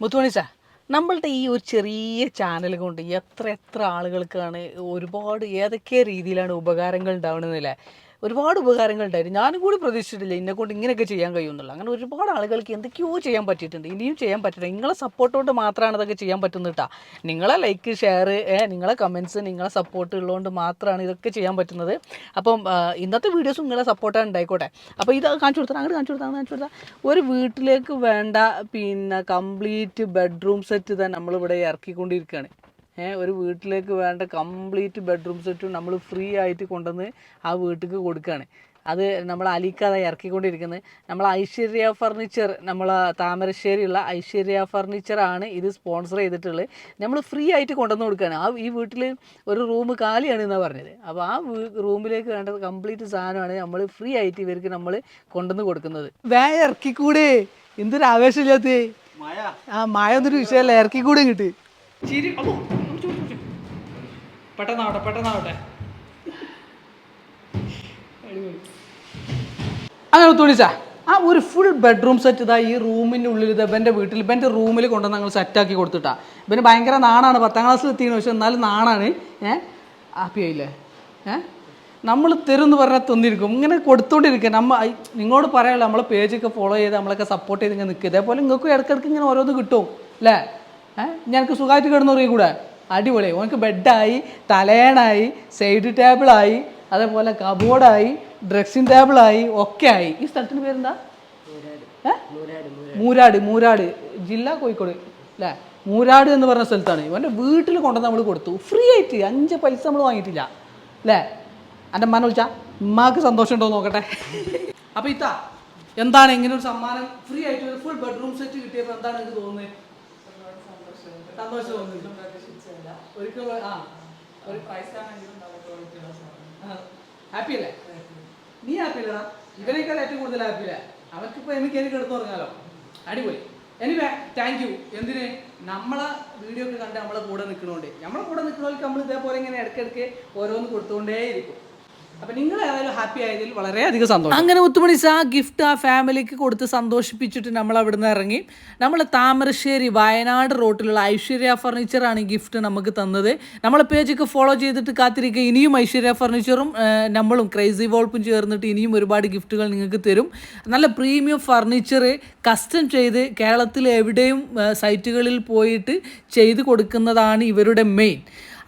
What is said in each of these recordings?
മുത്തുമണിച്ച നമ്മളുടെ ഈ ഒരു ചെറിയ ചാനൽ കൊണ്ട് എത്ര എത്ര ആളുകൾക്കാണ് ഒരുപാട് ഏതൊക്കെ രീതിയിലാണ് ഉപകാരങ്ങൾ ഉണ്ടാവണമെന്നില്ല ഒരുപാട് ഉപകാരങ്ങൾ ഉണ്ടായിരുന്നു. ഞാനും കൂടി പ്രതീക്ഷിച്ചിട്ടില്ല എന്നെ കൊണ്ട് ഇങ്ങനെയൊക്കെ ചെയ്യാൻ എന്നുള്ളത്. അങ്ങനെ ഒരുപാട് ആളുകൾക്ക് എന്തൊക്കെയോ ചെയ്യാൻ പറ്റിയിട്ടുണ്ട്. ഇനിയും ചെയ്യാൻ പറ്റില്ല. നിങ്ങളെ സപ്പോർട്ട് കൊണ്ട് മാത്രമാണ് ഇതൊക്കെ ചെയ്യാൻ പറ്റുന്നത് കേട്ടോ നിങ്ങളെ ലൈക്ക് ഷെയർ നിങ്ങളെ കമൻസ് നിങ്ങളെ സപ്പോർട്ട് ഉള്ളതുകൊണ്ട് മാത്രമാണ് ഇതൊക്കെ ചെയ്യാൻ പറ്റുന്നത്. അപ്പം ഇന്നത്തെ വീഡിയോസും നിങ്ങളെ സപ്പോർട്ടാണ് ഉണ്ടായിക്കോട്ടെ. അപ്പോൾ ഇത് കാണിച്ചു കൊടുത്താൽ അങ്ങോട്ട് കാണിച്ചു കൊടുത്താൽ കാണിച്ചു കൊടുത്താൽ ഒരു വീട്ടിലേക്ക് വേണ്ട പിന്നെ കംപ്ലീറ്റ് ബെഡ്റൂം സെറ്റ് തന്നെ നമ്മളിവിടെ ഇറക്കിക്കൊണ്ടിരിക്കുകയാണ്. ഒരു വീട്ടിലേക്ക് വേണ്ട കംപ്ലീറ്റ് ബെഡ്റൂം സെറ്റും നമ്മൾ ഫ്രീ ആയിട്ട് കൊണ്ടുവന്ന് ആ വീട്ടിലേക്ക് കൊടുക്കുകയാണ് അത് നമ്മൾ അലിക്കാതെ ഇറക്കിക്കൊണ്ടിരിക്കുന്നത് നമ്മൾ ഐശ്വര്യ ഫർണിച്ചർ നമ്മൾ താമരശ്ശേരിയുള്ള ഐശ്വര്യ ഫർണിച്ചറാണ് ഇത് സ്പോൺസർ ചെയ്തിട്ടുള്ളത്. നമ്മൾ ഫ്രീ ആയിട്ട് കൊണ്ടുവന്ന് കൊടുക്കുകയാണ് ആ ഈ വീട്ടിൽ ഒരു റൂം കാലിയാണ് എന്നാണ് പറഞ്ഞത്. അപ്പോൾ ആ റൂമിലേക്ക് വേണ്ട കംപ്ലീറ്റ് സാധനമാണ് നമ്മൾ ഫ്രീ ആയിട്ട് ഇവർക്ക് നമ്മൾ കൊണ്ടുവന്ന് കൊടുക്കുന്നത്. വേ ഇറക്കിക്കൂടെ. എന്തൊരു ആവേശമില്ലാത്ത ആ മഴ എന്നൊരു വിഷയമല്ല. ഇറക്കിക്കൂടെ കിട്ടി ചിരി. പെട്ടെന്നാവട്ടെ പെട്ടെന്നാവട്ടെ. അങ്ങനെ തുണിച്ചാ ആ ഒരു ഫുൾ ബെഡ്റൂം സെറ്റ് ഇതാ ഈ റൂമിന്റെ ഉള്ളിൽ ഇത് ഇവന്റെ വീട്ടിൽ ഇവന്റെ റൂമിൽ കൊണ്ടുവന്ന് ഞങ്ങൾ സെറ്റാക്കി കൊടുത്തിട്ടാ. ഇവന് ഭയങ്കര നാണാണ് പത്താം ക്ലാസ്സിൽ എത്തിയെന്ന് പക്ഷെ എന്നാലും നാണാണ്. ഏ? ഹാപ്പി ആയില്ലേ? ഏ? നമ്മൾ തരുമെന്ന് പറഞ്ഞാൽ തന്നിരിക്കും. ഇങ്ങനെ കൊടുത്തോണ്ടിരിക്കുക. നമ്മൾ നിങ്ങളോട് പറയാമല്ലോ നമ്മളെ പേജൊക്കെ ഫോളോ ചെയ്ത് നമ്മളൊക്കെ സപ്പോർട്ട് ചെയ്ത് ഇങ്ങനെ നിൽക്കുക ഇതേപോലെ നിങ്ങൾക്കും ഇടയ്ക്കിടയ്ക്ക് ഇങ്ങനെ ഓരോന്ന് കിട്ടും. അല്ലേ ഏഹ് ഞങ്ങൾക്ക് സുഖമായിട്ട് കിടന്നു കൂടെ അടിപൊളി. ഓനക്ക് ബെഡായി തലേണായി സൈഡ് ടേബിളായി അതേപോലെ കബോർഡായി ഡ്രസ്സിങ് ടേബിളായി ഒക്കെ ആയി ഈ സ്ഥലത്തിന് പേരെന്താ? മൂരാട് മൂരാട്. ജില്ല കോഴിക്കോട് അല്ലേ മൂരാട് എന്ന് പറഞ്ഞ സ്ഥലത്താണ്. ഇവന്റെ വീട്ടിൽ കൊണ്ടുവന്ന് നമ്മൾ കൊടുത്തു. ഫ്രീ ആയിട്ട് അഞ്ച് പൈസ നമ്മൾ വാങ്ങിയിട്ടില്ല അല്ലേ എന്റെ അമ്മ വിളിച്ചാ ഉമ്മാക്ക് സന്തോഷം ഉണ്ടോ നോക്കട്ടെ. അപ്പോൾ ഇത്താ എന്താണ് ഇങ്ങനെ ഒരു സമ്മാനം? ഫ്രീ ആയിട്ട് ഫുൾ ബെഡ്റൂം സെറ്റ് കിട്ടിയപ്പോൾ എന്താണ് എനിക്ക് തോന്നുന്നത് സന്തോഷം തോന്നുന്നു. ആ ഒരു ഹാപ്പി അല്ലേ നീ ഹാപ്പി. അല്ലടാ ഇവനേക്കാൾ ഏറ്റവും കൂടുതൽ ഹാപ്പി അല്ലേ അവർക്കിപ്പോ എനിക്ക് എനിക്ക് എടുത്തു പറഞ്ഞാലോ അടിപൊളി. എനിവേ താങ്ക് യു എന്തിന്? നമ്മളെ വീഡിയോ ഒക്കെ കണ്ട് നമ്മളെ കൂടെ നിൽക്കണോണ്ട് നമ്മളെ കൂടെ നിൽക്കണവർക്ക് നമ്മൾ ഇതേപോലെ ഇങ്ങനെ ഇടയ്ക്കിടയ്ക്ക് ഓരോന്ന് കൊടുത്തുകൊണ്ടേയിരിക്കും. നിങ്ങൾ ഹാപ്പി സന്തോഷം. അങ്ങനെ മുത്തുമണി ആ ഗിഫ്റ്റ് ആ ഫാമിലിക്ക് കൊടുത്ത് സന്തോഷിപ്പിച്ചിട്ട് നമ്മൾ അവിടുന്ന് ഇറങ്ങി. നമ്മൾ താമരശ്ശേരി വയനാട് റോട്ടിലുള്ള ഐശ്വര്യ ഫർണിച്ചറാണ് ഈ ഗിഫ്റ്റ് നമുക്ക് തന്നത്. നമ്മളെ പേജൊക്കെ ഫോളോ ചെയ്തിട്ട് കാത്തിരിക്കുക ഇനിയും ഐശ്വര്യ ഫർണിച്ചറും നമ്മളും ക്രൈസി വോൾപ്പും ചേർന്നിട്ട് ഇനിയും ഒരുപാട് ഗിഫ്റ്റുകൾ നിങ്ങൾക്ക് തരും. നല്ല പ്രീമിയം ഫർണിച്ചർ കസ്റ്റം ചെയ്ത് കേരളത്തിൽ എവിടെയും സൈറ്റുകളിൽ പോയിട്ട് ചെയ്ത് കൊടുക്കുന്നതാണ് ഇവരുടെ മെയിൻ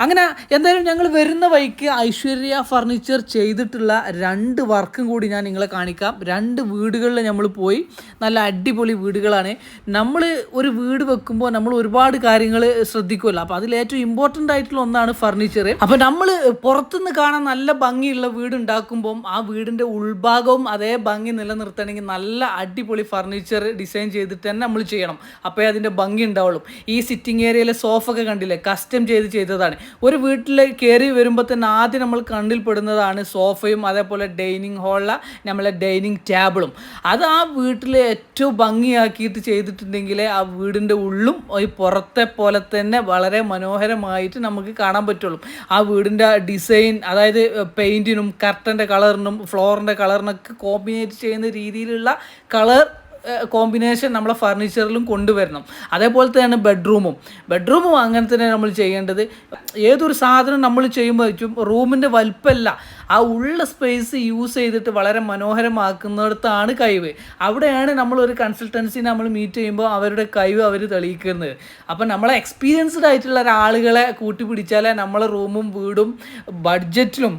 അങ്ങനെ എന്തായാലും ഞങ്ങൾ വരുന്ന വഴിക്ക് ഐശ്വര്യ ഫർണിച്ചർ ചെയ്തിട്ടുള്ള രണ്ട് വർക്കും കൂടി ഞാൻ നിങ്ങളെ കാണിക്കാം. രണ്ട് വീടുകളിൽ നമ്മൾ പോയി. നല്ല അടിപൊളി വീടുകളാണ്. നമ്മൾ ഒരു വീട് വെക്കുമ്പോൾ നമ്മൾ ഒരുപാട് കാര്യങ്ങൾ ശ്രദ്ധിക്കുമല്ലോ. അപ്പോൾ അതിൽ ഏറ്റവും ഇമ്പോർട്ടന്റ് ആയിട്ടുള്ള ഒന്നാണ് ഫർണിച്ചർ. അപ്പോൾ നമ്മൾ പുറത്തുനിന്ന് കാണാൻ നല്ല ഭംഗിയുള്ള വീട് ഉണ്ടാക്കുമ്പം ആ വീടിന്റെ ഉൾഭാഗവും അതേ ഭംഗി നിലനിർത്തണമെങ്കിൽ നല്ല അടിപൊളി ഫർണിച്ചർ ഡിസൈൻ ചെയ്തിട്ട് തന്നെ നമ്മൾ ചെയ്യണം. അപ്പോൾ അതിന്റെ ഭംഗി ഉണ്ടാവുള്ളൂ. ഈ സിറ്റിംഗ് ഏരിയയിലെ സോഫ ഒക്കെ കണ്ടില്ലേ? കസ്റ്റം ചെയ്ത് ചെയ്തതാണ്. ഒരു വീട്ടിൽ കയറി വരുമ്പോൾ തന്നെ ആദ്യം നമ്മൾ കണ്ണിൽ പെടുന്നതാണ് സോഫയും അതേപോലെ ഡൈനിങ് ഹാളിലെ നമ്മളെ ഡൈനിങ് ടേബിളും. അത് ആ വീട്ടിൽ ഏറ്റവും ഭംഗിയാക്കിയിട്ട് ചെയ്തിട്ടുണ്ടെങ്കിൽ ആ വീടിന്റെ ഉള്ളും ഈ പുറത്തെ പോലെ തന്നെ വളരെ മനോഹരമായിട്ട് നമുക്ക് കാണാൻ പറ്റുള്ളൂ. ആ വീടിന്റെ ഡിസൈൻ അതായത് പെയിന്റിനും കർട്ടന്റെ കളറിനും ഫ്ലോറിന്റെ കളറിനൊക്കെ കോമ്പിനേറ്റ് ചെയ്യുന്ന രീതിയിലുള്ള കളർ കോമ്പിനേഷൻ നമ്മളെ ഫർണിച്ചറിലും കൊണ്ടുവരണം. അതേപോലെ തന്നെയാണ് ബെഡ്റൂമും ബെഡ്റൂമും അങ്ങനെ തന്നെ നമ്മൾ ചെയ്യേണ്ടത്. ഏതൊരു സാധനം നമ്മൾ ചെയ്യുമ്പോൾ റൂമിന്റെ വലുപ്പമല്ല ആ ഉള്ള സ്പേസ് യൂസ് ചെയ്തിട്ട് വളരെ മനോഹരമാക്കുന്നിടത്താണ് കഴിവ്. അവിടെയാണ് നമ്മളൊരു കൺസൾട്ടൻസിനെ നമ്മൾ മീറ്റ് ചെയ്യുമ്പോൾ അവരുടെ കഴിവ് അവർ തെളിയിക്കുന്നത്. അപ്പം നമ്മളെ എക്സ്പീരിയൻസ്ഡ് ആയിട്ടുള്ള ഒരാളുകളെ കൂട്ടിപ്പിടിച്ചാലേ നമ്മളെ റൂമും വീടും ബഡ്ജറ്റിലും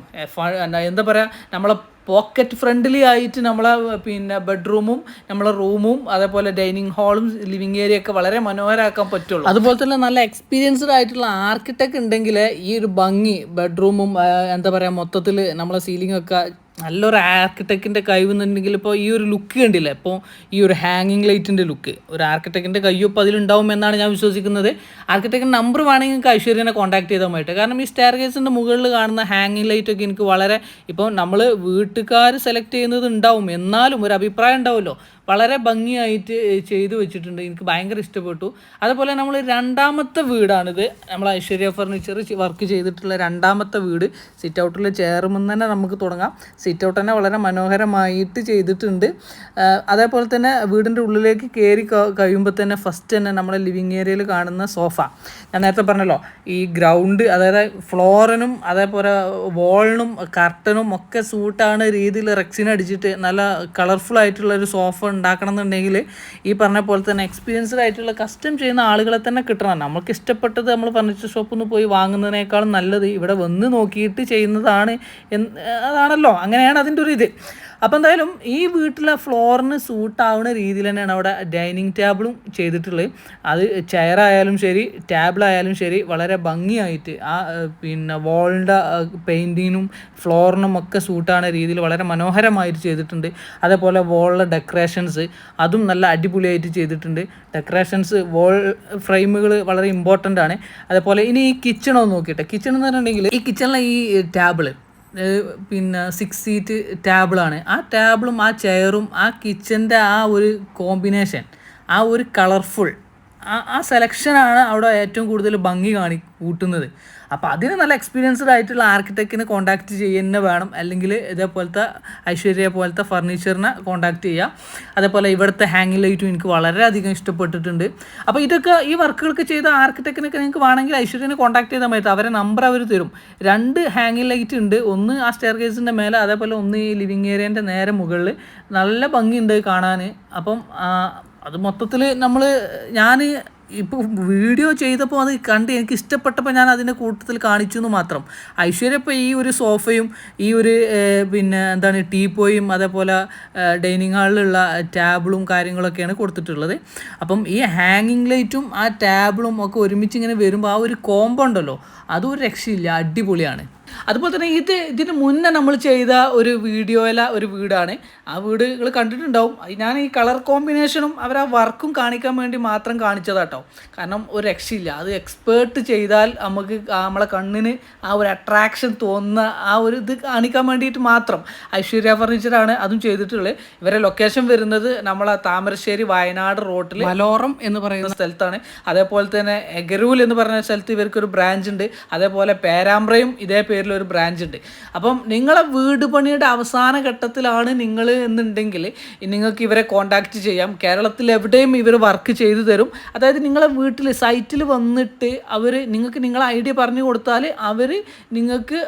എന്താ പറയുക നമ്മളെ പോക്കറ്റ് ഫ്രണ്ട്ലി ആയിട്ട് നമ്മളെ പിന്നെ ബെഡ്റൂമും നമ്മളെ റൂമും അതേപോലെ ഡൈനിങ് ഹാളും ലിവിങ് ഏരിയ ഒക്കെ വളരെ മനോഹരമാക്കാൻ പറ്റുള്ളൂ. അതുപോലെ തന്നെ നല്ല എക്സ്പീരിയൻസ്ഡ് ആയിട്ടുള്ള ആർക്കിടെക്ട് ഉണ്ടെങ്കിൽ ഈ ഒരു ഭംഗി ബെഡ്റൂമും എന്താ പറയുക മൊത്തത്തിൽ നമ്മളെ സീലിംഗ് ഒക്കെ നല്ലൊരു ആർക്കിടെക്റ്റിന്റെ കഴിവെന്നുണ്ടെങ്കിൽ ഇപ്പോൾ ഈ ഒരു ലുക്ക് കണ്ടില്ലേ? ഇപ്പോൾ ഈ ഒരു ഹാങ്ങിങ് ലൈറ്റിന്റെ ലുക്ക് ഒരു ആർക്കിടെക്റ്റിന്റെ ഇപ്പോൾ അതിലുണ്ടാവും എന്നാണ് ഞാൻ വിശ്വസിക്കുന്നത്. ആർക്കിടെക്റ്റിന്റെ നമ്പർ വേണമെങ്കിൽ നിങ്ങൾക്ക് ഐശ്വര്യനെ കോൺടാക്ട് ചെയ്താൽ മതി കാരണം ഈ സ്റ്റെയർ കേസിന്റെ മുകളിൽ കാണുന്ന ഹാങ്ങിങ് ലൈറ്റൊക്കെ എനിക്ക് വളരെ ഇപ്പോൾ നമ്മൾ വീട്ടുകാർ സെലക്ട് ചെയ്യുന്നത് ഉണ്ടാവും. എന്നാലും ഒരു അഭിപ്രായം ഉണ്ടാവുമല്ലോ. വളരെ ഭംഗിയായിട്ട് ചെയ്തു വെച്ചിട്ടുണ്ട്. എനിക്ക് ഭയങ്കര ഇഷ്ടപ്പെട്ടു. അതുപോലെ നമ്മൾ രണ്ടാമത്തെ വീടാണിത്. നമ്മൾ ഐശ്വര്യ ഫർണിച്ചർ വർക്ക് ചെയ്തിട്ടുള്ള രണ്ടാമത്തെ വീട്. സിറ്റ് ഔട്ടിൽ ചേർമെന്ന് തന്നെ നമുക്ക് തുടങ്ങാം. സിറ്റ് തന്നെ വളരെ മനോഹരമായിട്ട് ചെയ്തിട്ടുണ്ട്. അതേപോലെ തന്നെ വീടിന്റെ ഉള്ളിലേക്ക് കയറി കഴിയുമ്പോൾ തന്നെ ഫസ്റ്റ് തന്നെ നമ്മളെ ലിവിങ് ഏരിയയിൽ കാണുന്ന സോഫ ഞാൻ നേരത്തെ പറഞ്ഞല്ലോ ഈ ഗ്രൗണ്ട് അതായത് ഫ്ലോറിനും അതേപോലെ വോളിനും കർട്ടനും ഒക്കെ സൂട്ടാണ് രീതിയിൽ റെക്സിന് അടിച്ചിട്ട് നല്ല കളർഫുൾ ആയിട്ടുള്ള ഒരു സോഫ ഉണ്ടാക്കണം എന്നുണ്ടെങ്കിൽ ഈ പറഞ്ഞ പോലെ തന്നെ എക്സ്പീരിയൻസ്ഡ് ആയിട്ടുള്ള കസ്റ്റം ചെയ്യുന്ന ആളുകളെ തന്നെ കിട്ടണം. നമുക്ക് ഇഷ്ടപ്പെട്ടത് നമ്മൾ ഫർണിച്ചർ ഷോപ്പിൽ നിന്ന് പോയി വാങ്ങുന്നതിനേക്കാളും നല്ലത് ഇവിടെ വന്ന് നോക്കിയിട്ട് ചെയ്യുന്നതാണ് അതാണല്ലോ. അതാണല്ലോ അങ്ങനെയാണ് അതിന്റെ ഒരു ഇത്. അപ്പോൾ എന്തായാലും ഈ വീട്ടിലെ ഫ്ലോറിന് സൂട്ടാവുന്ന രീതിയിൽ തന്നെയാണ് അവിടെ ഡൈനിങ് ടേബിളും ചെയ്തിട്ടുള്ളത്. അത് ചെയറായാലും ശരി ടേബിളായാലും ശരി വളരെ ഭംഗിയായിട്ട് ആ പിന്നെ വാളിന്റെ പെയിന്റിങ്ങിനും ഫ്ലോറിനും ഒക്കെ സൂട്ടാവുന്ന രീതിയിൽ വളരെ മനോഹരമായിട്ട് ചെയ്തിട്ടുണ്ട്. അതേപോലെ വാളിലെ ഡെക്കറേഷൻസ് അതും നല്ല അടിപൊളിയായിട്ട് ചെയ്തിട്ടുണ്ട്. ഡെക്കറേഷൻസ് വാൾ ഫ്രെയിമുകൾ വളരെ ഇമ്പോർട്ടന്റ് ആണ്. അതേപോലെ ഇനി ഈ കിച്ചണോ നോക്കിയിട്ട്. കിച്ചൺ എന്ന് പറഞ്ഞിട്ടുണ്ടെങ്കിൽ ഈ കിച്ചണിലെ ഈ ടേബിൾ പിന്നെ സിക്സ് സീറ്റ് ടേബിളാണ് ആ ടേബിളും ആ ചെയറും ആ കിച്ചന്റെ ആ ഒരു കോമ്പിനേഷൻ ആ ഒരു കളർഫുൾ ആ ആ സെലക്ഷനാണ് അവിടെ ഏറ്റവും കൂടുതൽ ഭംഗി കാണി കൂട്ടുന്നത്. അപ്പോൾ അതിന് നല്ല എക്സ്പീരിയൻസ്ഡ് ആയിട്ടുള്ള ആർക്കിടെക്റ്റിനെ കോൺടാക്റ്റ് ചെയ്യുന്ന വേണം. അല്ലെങ്കിൽ ഇതേപോലത്തെ ഐശ്വര്യ പോലത്തെ ഫർണിച്ചറിനെ കോൺടാക്ട് ചെയ്യുക അതേപോലെ ഇവിടുത്തെ ഹാങ്ങിങ് ലൈറ്റും എനിക്ക് വളരെയധികം ഇഷ്ടപ്പെട്ടിട്ടുണ്ട്. അപ്പോൾ ഇതൊക്കെ ഈ വർക്കുകളൊക്കെ ചെയ്ത ആർക്കിടെക്റ്റിനൊക്കെ നിങ്ങൾക്ക് വേണമെങ്കിൽ ഐശ്വര്യനെ കോൺടാക്ട് ചെയ്താൽ മതി. അവരെ നമ്പർ അവർ തരും. രണ്ട് ഹാങ്ങിങ് ലൈറ്റ് ഉണ്ട്. ഒന്ന് ആ സ്റ്റെയർ കേസിന്റെ മേലെ അതേപോലെ ഒന്ന് ഈ ലിവിങ് ഏരിയന്റെ നേരെ മുകളിൽ നല്ല ഭംഗിയുണ്ട് കാണാൻ അപ്പം അത് മൊത്തത്തിൽ നമ്മൾ ഞാൻ ഇപ്പോൾ വീഡിയോ ചെയ്തപ്പോൾ അത് കണ്ട് എനിക്ക് ഇഷ്ടപ്പെട്ടപ്പോൾ ഞാൻ അതിന്റെ കൂട്ടത്തിൽ കാണിച്ചു എന്ന് മാത്രം. ഐശ്വര്യ ഇപ്പോൾ ഈ ഒരു സോഫയും ഈ ഒരു പിന്നെ എന്താണ് ടീപ്പോയും അതേപോലെ ഡൈനിങ് ഹാളിലുള്ള ടാബിളും കാര്യങ്ങളൊക്കെയാണ് കൊടുത്തിട്ടുള്ളത്. അപ്പം ഈ ഹാങ്ങിങ് ലൈറ്റും ആ ടാബിളും ഒക്കെ ഒരുമിച്ച് ഇങ്ങനെ വരുമ്പോൾ ആ ഒരു കോമ്പൗണ്ടല്ലോ അതും ഒരു രക്ഷയില്ല. അടിപൊളിയാണ്. അതുപോലെ തന്നെ ഇത് ഇതിന് മുന്നേ നമ്മൾ ചെയ്ത ഒരു വീഡിയോയിലെ ഒരു വീടാണ്. ആ വീട് നിങ്ങൾ കണ്ടിട്ടുണ്ടാവും ഞാൻ ഈ കളർ കോമ്പിനേഷനും അവർ ആ വർക്കും കാണിക്കാൻ വേണ്ടി മാത്രം കാണിച്ചതാട്ടോ. കാരണം ഒരു രക്ഷയില്ല. അത് എക്സ്പേർട്ട് ചെയ്താൽ നമുക്ക് നമ്മളെ കണ്ണിന് ആ ഒരു അട്രാക്ഷൻ തോന്നുന്ന ആ ഒരു ഇത് കാണിക്കാൻ വേണ്ടിയിട്ട് മാത്രം. ഐശ്വര്യ ഫർണിച്ചറാണ് അതും ചെയ്തിട്ടുള്ളത്. ഇവരെ ലൊക്കേഷൻ വരുന്നത് നമ്മളെ താമരശ്ശേരി വയനാട് റോട്ടിൽ മലോറം എന്ന് പറയുന്ന സ്ഥലത്താണ്. അതേപോലെ തന്നെ എഗരൂൽ എന്ന് പറയുന്ന സ്ഥലത്ത് ഇവർക്കൊരു ബ്രാഞ്ച് ഉണ്ട്. അതേപോലെ പേരാമ്പ്രയും ഇതേ പേരിൽ ഒരു ബ്രാഞ്ച് ഉണ്ട് അപ്പം നിങ്ങളെ വീട് പണിയുടെ അവസാന ഘട്ടത്തിലാണ് നിങ്ങൾ എന്നുണ്ടെങ്കിൽ നിങ്ങൾക്ക് ഇവരെ കോൺടാക്റ്റ് ചെയ്യാം. കേരളത്തിൽ എവിടെയും ഇവർ വർക്ക് ചെയ്തു തരും. അതായത് നിങ്ങളെ വീട്ടിൽ സൈറ്റിൽ വന്നിട്ട് അവർ നിങ്ങൾക്ക് നിങ്ങളെ ഐഡിയ പറഞ്ഞു കൊടുത്താൽ അവർ നിങ്ങൾക്ക്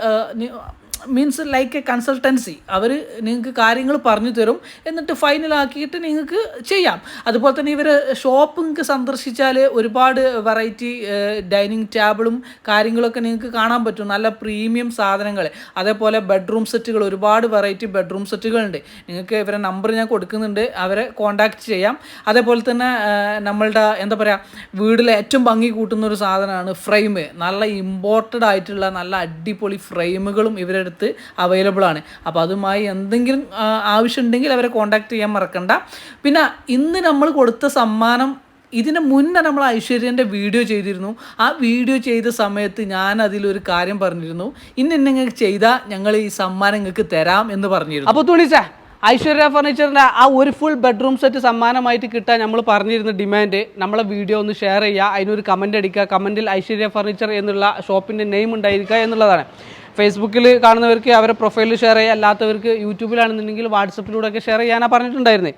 മീൻസ് ലൈക്ക് എ കൺസൾട്ടൻസി അവർ നിങ്ങൾക്ക് കാര്യങ്ങൾ പറഞ്ഞു തരും. എന്നിട്ട് ഫൈനലാക്കിയിട്ട് നിങ്ങൾക്ക് ചെയ്യാം. അതുപോലെ തന്നെ ഇവർ ഷോപ്പ് നിങ്ങൾക്ക് സന്ദർശിച്ചാൽ ഒരുപാട് വെറൈറ്റി ഡൈനിങ് ടേബിളും കാര്യങ്ങളൊക്കെ നിങ്ങൾക്ക് കാണാൻ പറ്റും. നല്ല പ്രീമിയം സാധനങ്ങൾ അതേപോലെ ബെഡ്റൂം സെറ്റുകൾ ഒരുപാട് വെറൈറ്റി ബെഡ്റൂം സെറ്റുകളുണ്ട് നിങ്ങൾക്ക് ഇവരെ നമ്പർ ഞാൻ കൊടുക്കുന്നുണ്ട്. അവരെ കോൺടാക്റ്റ് ചെയ്യാം. അതേപോലെ തന്നെ നമ്മളുടെ എന്താ പറയുക വീടിലെ ഏറ്റവും ഭംഗി കൂട്ടുന്ന ഒരു സാധനമാണ് ഫ്രെയിം. നല്ല ഇമ്പോർട്ടഡ് ആയിട്ടുള്ള നല്ല അടിപൊളി ഫ്രെയിമുകളും ഇവരുടെ അടുത്ത് അവൈലബിൾ ആണ്. അപ്പോൾ അതുമായി എന്തെങ്കിലും ആവശ്യം ആവശ്യമുണ്ടെങ്കിൽ അവരെ കോൺടാക്ട് ചെയ്യാൻ മറക്കണ്ട. പിന്നെ ഇന്ന് നമ്മൾ കൊടുത്ത സമ്മാനം ഇതിന് മുന്നേ നമ്മൾ ഐശ്വര്യന്റെ വീഡിയോ ചെയ്തിരുന്നു. ആ വീഡിയോ ചെയ്ത സമയത്ത് ഞാൻ അതിലൊരു കാര്യം പറഞ്ഞിരുന്നു. ഇന്ന് നിങ്ങൾക്ക് ചെയ്താൽ ഞങ്ങൾ ഈ സമ്മാനം നിങ്ങൾക്ക് തരാം എന്ന് പറഞ്ഞിരുന്നു. അപ്പോൾ തുണിച്ചാ ഐശ്വര്യ ഫർണിച്ചറിന്റെ ആ ഒരു ഫുൾ ബെഡ്റൂം സെറ്റ് സമ്മാനമായിട്ട് കിട്ടാൻ നമ്മൾ പറഞ്ഞിരുന്ന ഡിമാൻഡ് നമ്മളെ വീഡിയോ ഒന്ന് ഷെയർ ചെയ്യുക അതിനൊരു കമന്റ് അടിക്കുക. കമന്റിൽ ഐശ്വര്യ ഫർണിച്ചർ എന്നുള്ള ഷോപ്പിന്റെ നെയിം ഉണ്ടായിരിക്കുക എന്നുള്ളതാണ്. ഫേസ്ബുക്കിൽ കാണുന്നവർക്ക് അവരെ പ്രൊഫൈലിൽ ഷെയർ ചെയ്യുക അല്ലാത്തവർക്ക് യൂട്യൂബിലാണെന്നുണ്ടെങ്കിൽ വാട്സപ്പിലൂടെ ഒക്കെ ഷെയർ ചെയ്യാനാണ് പറഞ്ഞിട്ടുണ്ടായിരുന്നത്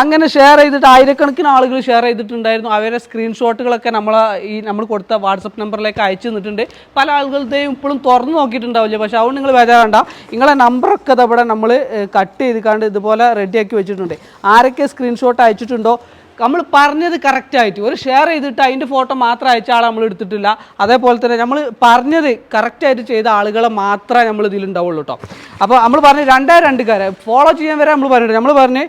അങ്ങനെ ഷെയർ ചെയ്തിട്ട് ആയിരക്കണക്കിന് ആളുകൾ ഷെയർ ചെയ്തിട്ടുണ്ടായിരുന്നു. അവരെ സ്ക്രീൻഷോട്ടുകളൊക്കെ നമ്മൾ ഈ നമ്മൾ കൊടുത്ത വാട്സപ്പ് നമ്പറിലേക്ക് അയച്ചു തന്നിട്ടുണ്ട്. പല ആളുകളുടെയും ഇപ്പോഴും തുറന്നു നോക്കിയിട്ടുണ്ടാവില്ല. പക്ഷേ അതുകൊണ്ട് നിങ്ങൾ വേദാണ്ട നിങ്ങളെ നമ്പറൊക്കെ ഇവിടെ നമ്മൾ കട്ട് ചെയ്ത് ഇതുപോലെ റെഡിയാക്കി വെച്ചിട്ടുണ്ട്. ആരൊക്കെ സ്ക്രീൻഷോട്ട് അയച്ചിട്ടുണ്ടോ? നമ്മൾ പറഞ്ഞത് കറക്റ്റായിട്ട് ഒരു ഷെയർ ചെയ്തിട്ട് അതിന്റെ ഫോട്ടോ മാത്രം അയച്ച ആളെ നമ്മൾ എടുത്തിട്ടില്ല. അതേപോലെ തന്നെ നമ്മൾ പറഞ്ഞത് കറക്റ്റായിട്ട് ചെയ്ത ആളുകളെ മാത്രമേ നമ്മൾ ഇതിലുണ്ടാവുള്ളൂ കേട്ടോ അപ്പോൾ നമ്മൾ പറഞ്ഞ് രണ്ടേ രണ്ട് കാര്യം ഫോളോ ചെയ്യാൻ വരെ നമ്മൾ പറഞ്ഞു നമ്മൾ പറഞ്ഞ്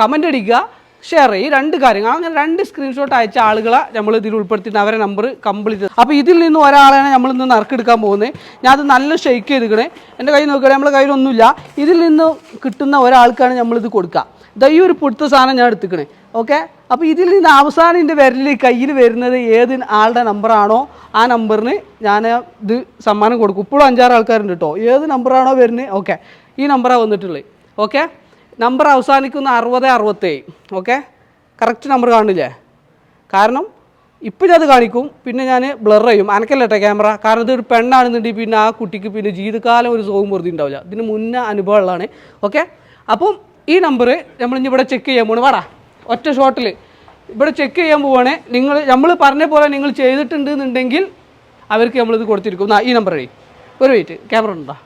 കമന്റ് അടിക്കുക ഷെയർ ഈ രണ്ട് കാര്യങ്ങൾ. അങ്ങനെ രണ്ട് സ്ക്രീൻഷോട്ട് അയച്ച ആളുകളെ നമ്മൾ ഇതിൽ ഉൾപ്പെടുത്തിയിട്ട് അവരെ നമ്പർ കംപ്ലീറ്റ് അപ്പോൾ ഇതിൽ നിന്ന് ഒരാളെയാണ് നമ്മൾ ഇന്ന് നറുക്കെടുക്കാൻ പോകുന്നത്. ഞാൻ അത് നല്ല ഷെയ്ക്ക് ചെയ്തിക്കണേ എന്റെ കയ്യിൽ നോക്കുകയാണെങ്കിൽ നമ്മുടെ കയ്യിലൊന്നുമില്ല ഇതിൽ നിന്ന് കിട്ടുന്ന ഒരാൾക്കാണ് നമ്മളിത് കൊടുക്കുക. ദാ ഈ ഒരു പുടുത്ത സാധനം ഞാൻ എടുത്തിക്കണേ ഓക്കെ അപ്പോൾ ഇതിൽ നിന്ന് അവസാനം എന്റെ വിരലിൽ കയ്യിൽ വരുന്നത് ഏത് ആളുടെ നമ്പറാണോ ആ നമ്പറിന് ഞാൻ ഇത് സമ്മാനം കൊടുക്കും. ഇപ്പോഴും അഞ്ചാറ് ആൾക്കാരുണ്ട് കേട്ടോ ഏത് നമ്പറാണോ വരുന്നത്? ഓക്കെ ഈ നമ്പറാണ് വന്നിട്ടുള്ളത്. ഓക്കെ നമ്പർ അവസാനിക്കുന്ന അറുപത് അറുപത്തേഴ്. ഓക്കെ കറക്റ്റ് നമ്പർ കാണില്ലേ? കാരണം ഇപ്പം ഞാൻ അത് കാണിക്കും. പിന്നെ ഞാൻ ബ്ലർ ചെയ്യും. അനക്കല്ലേട്ടെ ക്യാമറ കാരണം ഇതൊരു പെണ്ണാണെന്നുണ്ടെങ്കിൽ പിന്നെ ആ കുട്ടിക്ക് പിന്നെ ജീവിതകാലം ഒരു സുഖം വെറുതെ ഉണ്ടാവില്ല. ഇതിന് മുന്നേ അനുഭവമുള്ളതാണ്. ഓക്കെ അപ്പം ഈ നമ്പർ നമ്മൾ ഇനി ഇവിടെ ചെക്ക് ചെയ്യാൻ പോണ്. വാടാ. ഒറ്റ ഷോട്ടിൽ. ഇവിടെ ചെക്ക് ചെയ്യാൻ പോവുകയാണെ നിങ്ങൾ നമ്മൾ പറഞ്ഞ പോലെ നിങ്ങൾ ചെയ്തിട്ടുണ്ട് എന്നുണ്ടെങ്കിൽ അവർക്ക് നമ്മളിത് കൊടുത്തിരിക്കും. ഈ നമ്പർ വഴി ഒരു വെയിറ്റ് ക്യാമറ ഉണ്ടോ?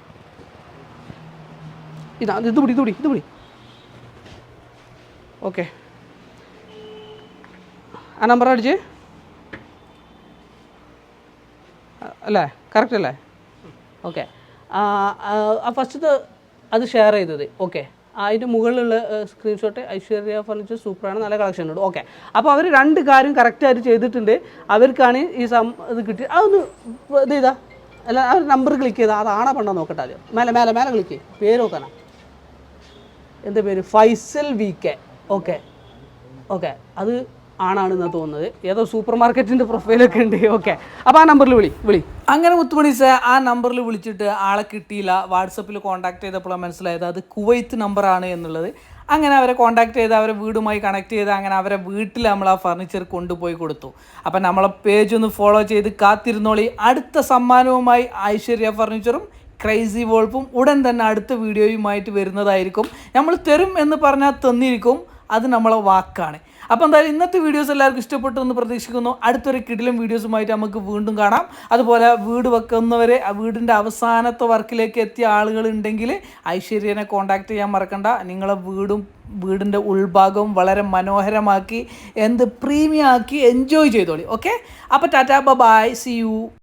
ഇതാ ഇത് പിടി ഇത് പിടി ഇത് പിടി. ഓക്കെ ആ നമ്പർ അടിച്ച്. അല്ലേ? കറക്റ്റ് അല്ലേ? ഓക്കെ ആ ഫസ്റ്റത്തെ അത് ഷെയർ ചെയ്തത്. ഓക്കെ അതിന്റെ മുകളിലുള്ള സ്ക്രീൻഷോട്ട് ഐശ്വര്യ ഫർണിച്ചർ സൂപ്പറാണ് നല്ല കളക്ഷൻ ഉണ്ട്. ഓക്കെ അപ്പോൾ അവർ രണ്ട് കാര്യം കറക്റ്റായിട്ട് ചെയ്തിട്ടുണ്ട്. അവർക്കാണ് ഈ സം ഇത് കിട്ടി അതൊന്ന് ഇത് ചെയ്താ. അല്ല ആ ഒരു നമ്പർ ക്ലിക്ക് ചെയ്താൽ അതാണോ പണ്ടോ നോക്കട്ടെ ആദ്യം. മേലെ മേലെ മേലെ ക്ലിക്ക് ചെയ്യും. പേര് നോക്കാനാ. എന്താ പേര്? Faisal V K. Okay okay അത് ആണാണെന്നാണ് തോന്നുന്നത്. ഏതോ സൂപ്പർ മാർക്കറ്റിന്റെ പ്രൊഫൈലൊക്കെ ഉണ്ട്. ഓക്കെ അപ്പോൾ ആ നമ്പറിൽ വിളി വിളി. അങ്ങനെ മുത്തുമണി സാർ ആ നമ്പറിൽ വിളിച്ചിട്ട് ആളെ കിട്ടിയില്ല. വാട്സപ്പിൽ കോൺടാക്ട് ചെയ്തപ്പോഴാണ് മനസ്സിലായത് അത് കുവൈത്ത് നമ്പറാണ് എന്നുള്ളത്. അങ്ങനെ അവരെ കോൺടാക്ട് ചെയ്ത് അവരെ വീടുമായി കണക്ട് ചെയ്ത് അങ്ങനെ അവരെ വീട്ടിൽ നമ്മൾ ആ ഫർണിച്ചർ കൊണ്ടുപോയി കൊടുത്തു. അപ്പം നമ്മളെ പേജ് ഒന്ന് ഫോളോ ചെയ്ത് കാത്തിരുന്നോളി. അടുത്ത സമ്മാനവുമായി ഐശ്വര്യ ഫർണിച്ചറും ക്രൈസി വോൾപ്പും ഉടൻ തന്നെ അടുത്ത വീഡിയോയുമായിട്ട് വരുന്നതായിരിക്കും. നമ്മൾ തരും എന്ന് പറഞ്ഞാൽ തന്നിരിക്കും. അത് നമ്മളെ വാക്കാണ്. അപ്പോൾ എന്തായാലും ഇന്നത്തെ വീഡിയോസ് എല്ലാവർക്കും ഇഷ്ടപ്പെട്ടു എന്ന് പ്രതീക്ഷിക്കുന്നു. അടുത്തൊരു കിടിലും വീഡിയോസുമായിട്ട് നമുക്ക് വീണ്ടും കാണാം. അതുപോലെ വീട് വെക്കുന്നവരെ ആ വീടിന്റെ അവസാനത്തെ വർക്കിലേക്ക് എത്തിയ ആളുകൾ ഉണ്ടെങ്കിൽ ഐശ്വര്യനെ കോൺടാക്ട് ചെയ്യാൻ മറക്കണ്ട. നിങ്ങളെ വീടും വീടിന്റെ ഉൾഭാഗവും വളരെ മനോഹരമാക്കി എന്ത് പ്രീമിയം ആക്കി എൻജോയ് ചെയ്തോളി. ഓക്കെ അപ്പോൾ ടാറ്റാ ബൈ സി യു